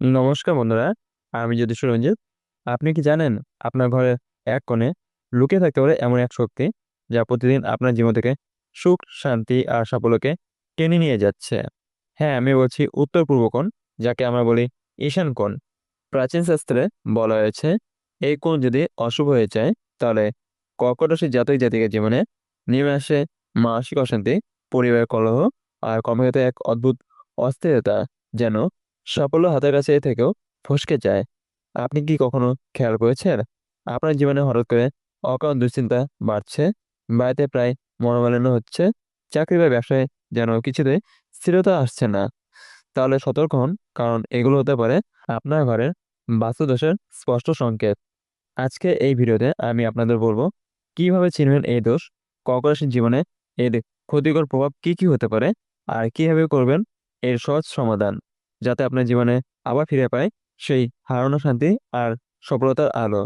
নমস্কার বন্ধুরা, আমি জ্যোতিষ রঞ্জিত। আপনি কি জানেন আপনার ঘরের এক কোণে লুকিয়ে থাকতে পারে এমন এক শক্তি যা প্রতিদিন আপনার জীবন থেকে সুখ, শান্তি আর সাফল্যকে টেনে নিয়ে যাচ্ছে? হ্যাঁ, আমি বলছি উত্তর-পূর্ব কোণ, যাকে আমরা বলি ঈশান কোণ। প্রাচীন শাস্ত্রে বলা হয়েছে এই কোণ যদি অশুভ হয়ে যায় তাহলে কর্কট রাশির জাতক জাতিকার জীবনে নেমে আসে মানসিক অশান্তি, পরিবারের কলহ আর কর্মক্ষেত্রে এক অদ্ভুত অস্থিরতা যেন সাফল্য হাতের কাছে থেকেও ফসকে যায়। আপনি কি কখনো খেয়াল করেছেন আপনার জীবনে হঠাৎ করে অকারণ দুশ্চিন্তা বাড়ছে, বাড়িতে প্রায় মনোমালিন্য হচ্ছে, চাকরি বা ব্যবসায় যেন কিছুতে স্থিরতা আসছে না? তাহলে সতর্ক হন, কারণ এগুলো হতে পারে আপনার ঘরের বাস্তুদোষের স্পষ্ট সংকেত। আজকে এই ভিডিওতে আমি আপনাদের বলব কীভাবে চিনবেন এই দোষ, কর্কট রাশির জীবনে এর ক্ষতিকর প্রভাব কি কি হতে পারে আর কীভাবে করবেন এর সহজ সমাধান, যাতে আপনার জীবনে আবার ফিরে পায় সেই হারানো শান্তি আর সফলতার আলো।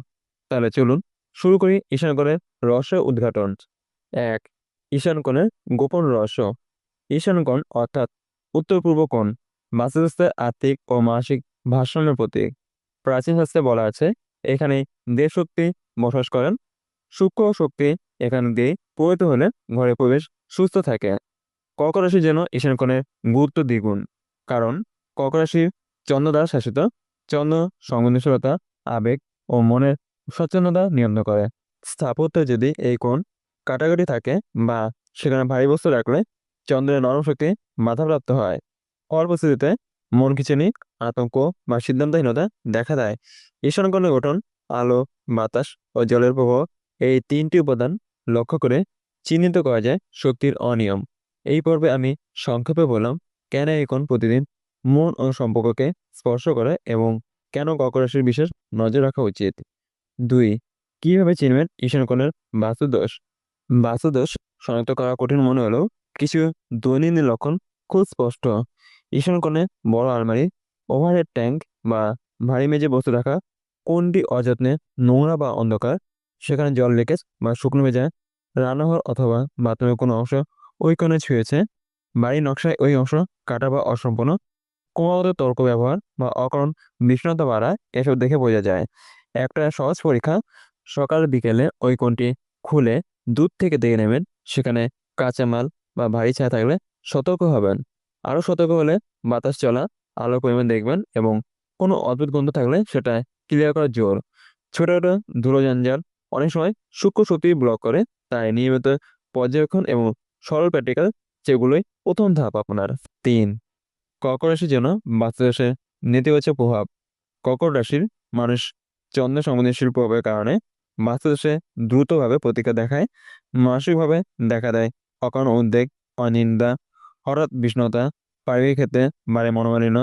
তাহলে চলুন শুরু করি ঈশান রহস্য উদ্ঘাটন। এক, ঈশান কোণের গোপন রহস্য। ঈশান কোণ অর্থাৎ উত্তর-পূর্ব কোণ বাস্তুশাস্ত্রের আর্থিক ও মানসিক ভারসাম্যের প্রতীক। প্রাচীন শাস্ত্রে বলা আছে এখানে দেবশক্তি বসবাস করেন। সূক্ষ্ম শক্তি এখান দিয়ে প্রবাহিত হলে ঘরের পরিবেশ সুস্থ থাকে। কর্কট রাশির জন্য ঈশান গুরুত্ব দ্বিগুণ, কারণ কর্কট রাশি চন্দ্র দ্বারা শাসিত। চন্দ্র সংবেদনশীলতা, আবেগ ও মনের সচেতনতা নিয়ন্ত্রণ করে। স্থাপত্যে যদি এই কোণ কাটাকাটি থাকে বা সেখানে ভারী বস্তু রাখলে চন্দ্রের নরম শক্তি বাধাপ্রাপ্ত হয়। পরবর্তীতে মন খিঁচুনি, আতঙ্ক বা সিদ্ধান্তহীনতা দেখা দেয়। ঈশান কোণের গঠন আলো, বাতাস ও জলের প্রবাহ এই তিনটি উপাদান লক্ষ্য করে চিহ্নিত করা যায় শক্তির অনিয়ম। এই পর্বে আমি সংক্ষেপে বললাম কেন এই কোণ প্রতিদিন মন ও সম্পর্ককে স্পর্শ করে এবং কেন কর্কট রাশির বিশেষ নজর রাখা উচিত। দুই, কীভাবে চিনবেন ঈশান কোণের বাস্তুদোষ? বাস্তুদোষ শনাক্ত করা কঠিন মনে হলেও কিছু দৈনন্দিন লক্ষণ খুব স্পষ্ট। ঈশান কোণে বড় আলমারি, ওভারহেড ট্যাঙ্ক বা ভারী মেঝে বস্তু রাখা, কোনটি অযত্নে নোংরা বা অন্ধকার, সেখানে জল লিকেজ বা শুকনো ভেজা, রান্নাঘর অথবা বাথরুমের কোনো অংশ ওই কোণে ছুঁয়েছে, বাড়ির নকশায় ওই অংশ কাটা বা অসম্পূর্ণ, ক্রমাগত তর্ক ব্যবহার বা অকারণ বিষণ্ণতা বাড়া এসব দেখে বোঝা যায়। একটা সহজ পরীক্ষা সকাল বিকেলে ওই কোনটি খুলে দূর থেকে দেখে নেবেন সেখানে কাঁচামাল বা ভারী ছায়া থাকলে সতর্ক হবেন। আরও সতর্ক হলে বাতাস চলা, আলোর পরিমাণ দেখবেন এবং কোনো অদ্ভুত গন্ধ থাকলে সেটা ক্লিয়ার করা জোর। ছোটখাটো ধুলো জঞ্জাল অনেক সময় সূক্ষ্ম শক্তি ব্লক করে, তাই নিয়মিত পর্যবেক্ষণ এবং সরল প্র্যাকটিক্যাল যেগুলোই প্রথম ধাপ আপনার। তিন, কর্কট রাশির জন্য বাস্তুদোষের নেতিবাচক প্রভাব। কর্কট রাশির মানুষ চন্দ্র সংবেদনশীল প্রভাবের কারণে বাস্তুদোষে দ্রুতভাবে প্রতিক্রিয়া দেখায়। মানসিকভাবে দেখা দেয় অকারণ উদ্বেগ, অনিন্দা, হঠাৎ বিষণ্ণতা, পারিবারিক ক্ষেত্রে বাড়ে মনোমালিন্য,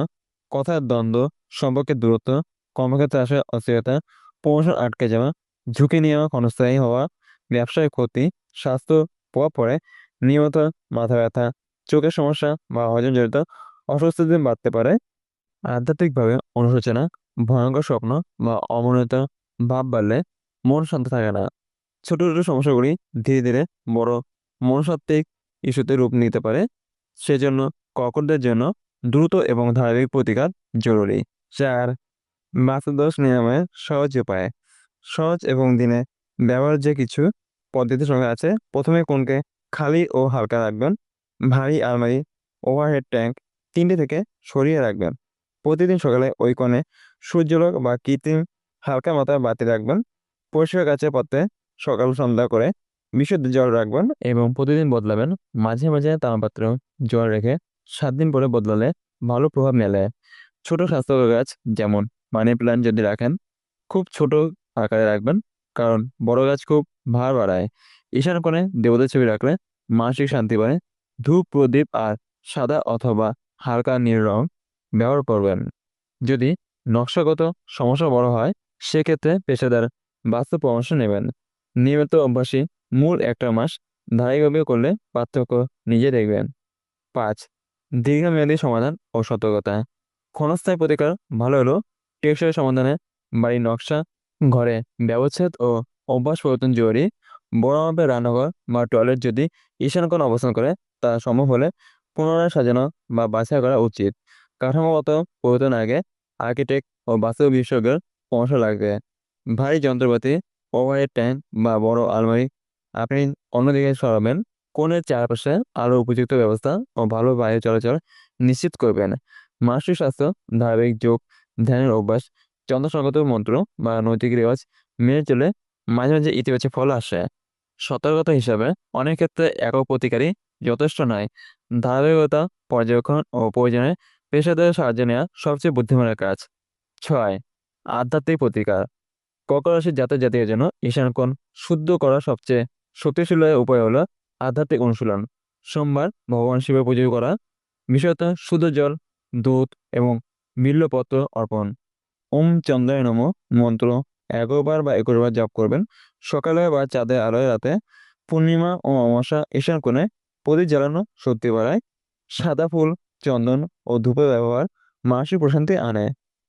কথার দ্বন্দ্ব, সম্পর্কের দূরত্ব, কর্মক্ষেত্রে আসে অস্থিরতা, প্রমোশন আটকে যাওয়া, ঝুঁকি নেওয়া ক্ষণস্থায়ী হওয়া, ব্যবসায় ক্ষতি, স্বাস্থ্য প্রভাব পড়ে, নিয়মিত মাথা ব্যথা, চোখের সমস্যা বা হজমজনিত অস্বস্তি বাড়তে পারে। আধ্যাত্মিকভাবে অনুশোচনা, ভয়ঙ্কর স্বপ্ন বা অমনোনীত ভাব বাড়লে মন শান্ত থাকে না। ছোট ছোট সমস্যাগুলি ধীরে ধীরে বড় মনস্তাত্ত্বিক ইস্যুতে রূপ নিতে পারে। সেজন্য কর্কটদের জন্য দ্রুত এবং ধারাবাহিক প্রতিকার জরুরি। চার, বাস্তুদোষ নিরাময়ের সহজ উপায়। সহজ এবং দিনে ব্যবহার যে কিছু পদ্ধতির সঙ্গে আছে। প্রথমে কোনকে খালি ও হালকা রাখবেন। ভারী আলমারি, ওভারহেড ট্যাঙ্ক তিনটি থেকে সরিয়ে রাখবেন। প্রতিদিন সকালে ওই কোণে সূর্যলোক বা কৃত্রিম হালকা মাথায় বাতি রাখবেন। পরিষ্কার কাচের পথে সকাল সন্ধ্যা করে বিশুদ্ধ জল রাখবেন এবং প্রতিদিন বদলাবেন। মাঝে মাঝে তামাপাত্রেও জল রেখে সাত দিন পরে বদলালে ভালো প্রভাব মেলে। ছোট স্বাস্থ্যকর গাছ যেমন মানি প্ল্যান্ট যদি রাখেন খুব ছোট আকারে রাখবেন, কারণ বড় গাছ খুব ভার বাড়ায়। ঈশান কোণে দেবতার ছবি রাখলে মানসিক শান্তি বাড়ে। ধূপ, প্রদীপ আর সাদা অথবা হালকা নীল রং ব্যবহার করবেন। যদি নকশাগত সমস্যা বড় হয় সেক্ষেত্রে পেশাদার বাস্তব পরামর্শ নেবেন। নিয়মিত অভ্যাসী মূল একটা মাস ধারাবাহিকভাবে করলে পার্থক্য নিজে দেখবেন। পাঁচ, দীর্ঘমেয়াদী সমাধান ও সতর্কতা। ক্ষণস্থায়ী প্রতিকার ভালো হলেও টেকসই সমাধানে বাড়ির নকশা, ঘরে ব্যবচ্ছেদ ও অভ্যাস পরিবর্তন জরুরি। বড় মাপের রান্নাঘর বা টয়লেট যদি ঈশান অবস্থান করে তা সম্ভব হলে পুনরায় সাজানো বা বাছাই করা উচিত। কাঠামোগত পরিবর্তনের আগে আর্কিটেক্ট ও বাস্তু বিশেষজ্ঞের পরামর্শ লাগবে। ভারী যন্ত্রপাতি ওভারের ট্যাঙ্ক বা বড় আলমারি আপনি অন্যদিকে সরাবেন। কোণের চারপাশে আরও উপযুক্ত ব্যবস্থা ও ভালো বায়ু চলাচল নিশ্চিত করবেন। মানসিক স্বাস্থ্য, ধারাবাহিক যোগ, ধ্যানের অভ্যাস চন্দ্রসঙ্গত মন্ত্র বা নৈতিক রেওয়াজ মেনে চলে মাঝে মাঝে ইতিবাচক ফল আসে। সতর্কতা হিসাবে অনেক ক্ষেত্রে একক প্রতিকারই যথেষ্ট নয়। ধারাবাহিকতা, পর্যবেক্ষণ ও প্রয়োজনে পেশাদার সাহায্য নেওয়া সবচেয়ে বুদ্ধিমানের কাজ। ছয়, আধ্যাত্মিক প্রতিকার। কর্কট রাশির জাতক জাতির জন্য ঈশানকোণ শুদ্ধ করার সবচেয়ে শক্তিশালী উপায় হলো আধ্যাত্মিক অনুশীলন। সোমবার ভগবান শিবের পুজো করা, বিশেষত শুদ্ধ জল, দুধ এবং মিল্যপত্র অর্পণ। ওম চন্দ্রায় নম মন্ত্র এগারোবার বা একুশবার জপ করবেন। সকালে বা চাঁদের আলোয় রাতে পূর্ণিমা ও অমাবস্যা ঈশান কোণে প্রদীপ জ্বালানো সত্যি বাড়ায় সাদা ফুল, চন্দন ও ধূপের ব্যবহার মানসিক প্রশান্তি আনে।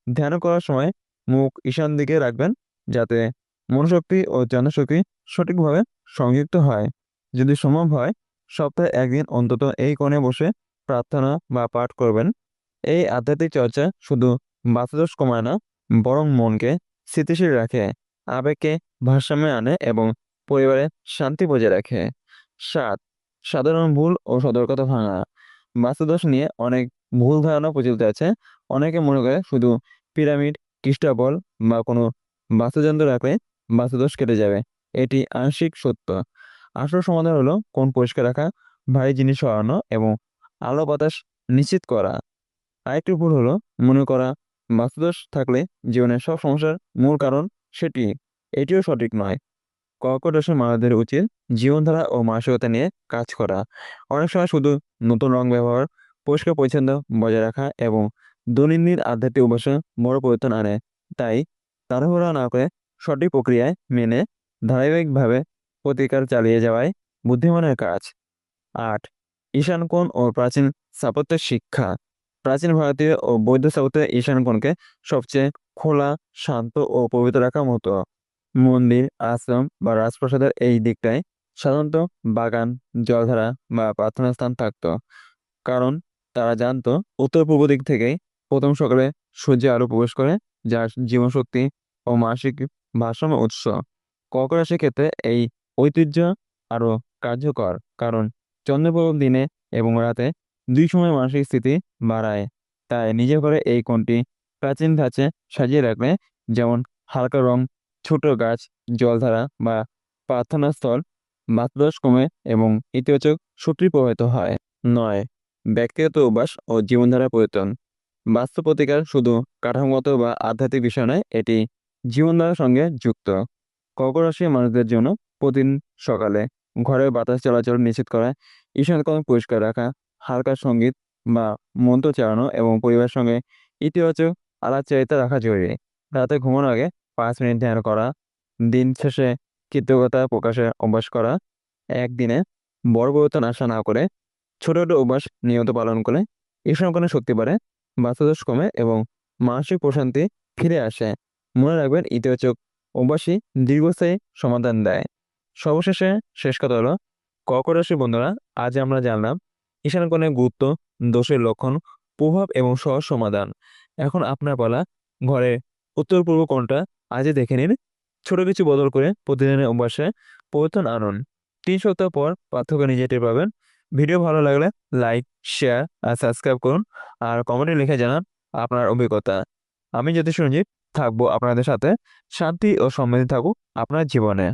ধ্যান করার সময় মুখ ঈশান দিকে রাখবেন যাতে মনোশক্তি ও জনশক্তি সঠিকভাবে সংযুক্ত হয়। যদি সম্ভব হয়, সপ্তাহে একদিন অন্তত এই কোণে বসে প্রার্থনা বা পাঠ করবেন। এই আধ্যাত্মিক চর্চা শুধু বাতাদোষ কমায় না, বরং মনকে স্থিতিশীল রাখে, আবেগকে ভারসাম্যে আনে এবং পরিবারে শান্তি বজায় রাখে। সাত সাধারণ ভুল ও সতর্কতা ভাঙা। বাস্তুদোষ নিয়ে অনেক ভুল ধারণা প্রচলিত আছে। অনেকে মনে করে শুধু পিরামিড খ্রিস্টাবল বা কোনো বাস্তুযন্ত্র রাখলে বাস্তুদোষ কেটে যাবে। এটি আংশিক সত্য। আসল সমাধান হলো কোন পরিষ্কার রাখা, ভারী জিনিস সরানো এবং আলো বাতাস নিশ্চিত করা। আরেকটি ভুল হলো মনে করা, বাস্তুদোষ থাকলে জীবনের সব সমস্যার মূল কারণ সেটি। এটিও সঠিক নয়। কর্কট মানুষদের উচিত জীবনধারা ও মানসিকতা নিয়ে কাজ করা। অনেক সময় শুধু নতুন রং ব্যবহার, পরিষ্কার পরিচ্ছন্ন বজায় রাখা এবং দৈনন্দিন আধ্যাত্মিক অভ্যাসে বড় পরিবর্তন আনে। তাই তাড়াহুড়া না করে সঠিক প্রক্রিয়ায় মেনে ধারাবাহিকভাবে প্রতিকার চালিয়ে যাওয়াই বুদ্ধিমানের কাজ। আট, ঈশান কোণ ও প্রাচীন স্থাপত্যের শিক্ষা। প্রাচীন ভারতীয় ও বৌদ্ধ স্থাপত্যে ঈশান কোণকে সবচেয়ে খোলা, শান্ত ও পবিত্র রাখার মতো। মন্দির, আশ্রম বা রাজপ্রাসাদের এই দিকটায় সাধারণত বাগান, জলধারা বা প্রার্থনা স্থান থাকতো। কারণ তারা জানতো উত্তর পূর্ব দিক থেকেই প্রথম সকালে সূর্যের আলো প্রবেশ করে যা জীবনশক্তি ও মানসিক ভারসাম্য উৎস। কর্কট রাশির ক্ষেত্রে এই ঐতিহ্য আরও কার্যকর, কারণ চন্দ্রপ্রভ দিনে এবং রাতে দুই সময় মানসিক স্থিতি বাড়ায়। তাই নিজের ঘরে এই কোণটি প্রাচীন ধাঁচে সাজিয়ে রাখলে যেমন হালকা রং ছোট গাছ, জলধারা বা প্রার্থনা স্থল বাতদোষ কমে এবং ইতিবাচক শক্তি প্রভাবিত হয়। নয়, ব্যক্তিগত অভ্যাস ও জীবনধারা পরিবর্তন। বাস্তব প্রতিকার শুধু কাঠামোগত বা আধ্যাত্মিক বিষয় নয়, এটি জীবনধারার সঙ্গে যুক্ত। কর্কট রাশির মানুষদের জন্য প্রতিদিন সকালে ঘরের বাতাস চলাচল নিশ্চিত করা ঈশানকোণ পরিষ্কার রাখা, হালকা সংগীত বা মন্ত্র চালানো এবং পরিবারের সঙ্গে ইতিবাচক আলাপচারিতা রাখা জরুরি। রাতে ঘুমানোর আগে পাঁচ মিনিট ধ্যান করা, দিন শেষে কৃতজ্ঞতা প্রকাশের অভ্যাস করা, একদিনে বড় পরিবর্তন আশা না করে ছোট ছোট অভ্যাস নিয়মিত পালন করে ঈশানকোণের শক্তি বাড়ে, বাস্তুদোষ কমে এবং মানসিক প্রশান্তি ফিরে আসে। মনে রাখবেন, ইতিবাচক অভ্যাসই দীর্ঘস্থায়ী সমাধান দেয়। সর্বশেষে শেষ কথা হলো, কর্কট রাশির বন্ধুরা, আজ আমরা জানলাম ঈশান ঈশানকোণের গুরুত্ব, দোষের লক্ষণ, প্রভাব এবং সহজ সমাধান। এখন আপনার বলা ঘরে উত্তর পূর্ব কোণটা আজই দেখে নিন। ছোট কিছু বদল করে প্রতিদিনের অভ্যাসে পরিবর্তন আনুন। তিন সপ্তাহ পর পার্থক্য নিজে টের পাবেন। ভিডিও ভালো লাগলে লাইক, শেয়ার আর সাবস্ক্রাইব করুন আর কমেন্টে লিখে জানান আপনার অভিজ্ঞতা। আমি যদি সঞ্জীব থাকব আপনাদের সাথে। শান্তি ও সমৃদ্ধি থাকুক আপনার জীবনে।